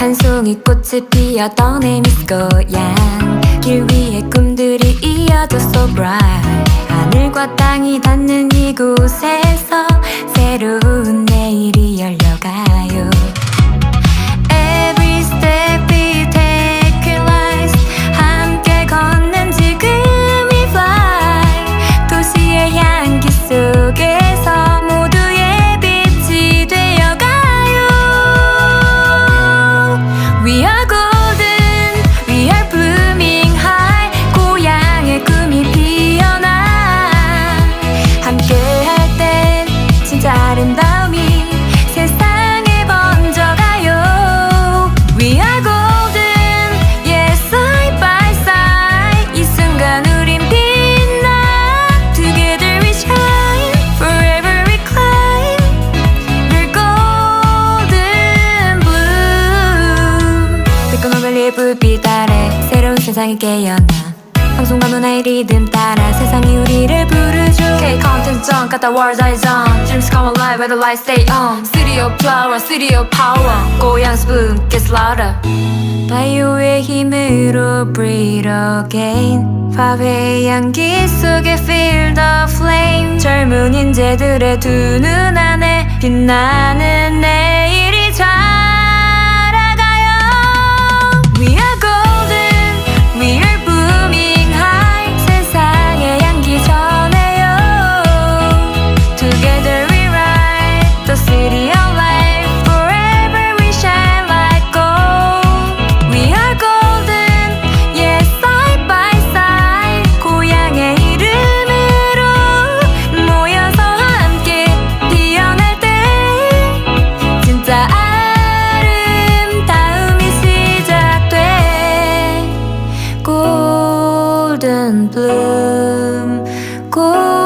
한 송이 꽃이 피었던 에미스 고향 길 위에 꿈들이 이어져 so bright. 하늘과 땅이 닿는 이곳 아래 새로운 세상이 깨어나 방송과 문화의 리듬 따라 세상이 우리를 부르죠 K-content zone got the world's eyes on Dreams come alive where the lights stay on City of flower, city of power 고향 spoon gets louder 바이오의 힘으로 breathe again 밥의 향기 속에 feel the flame 젊은 인재들의 두 눈 안에 빛나는 and bloom. Go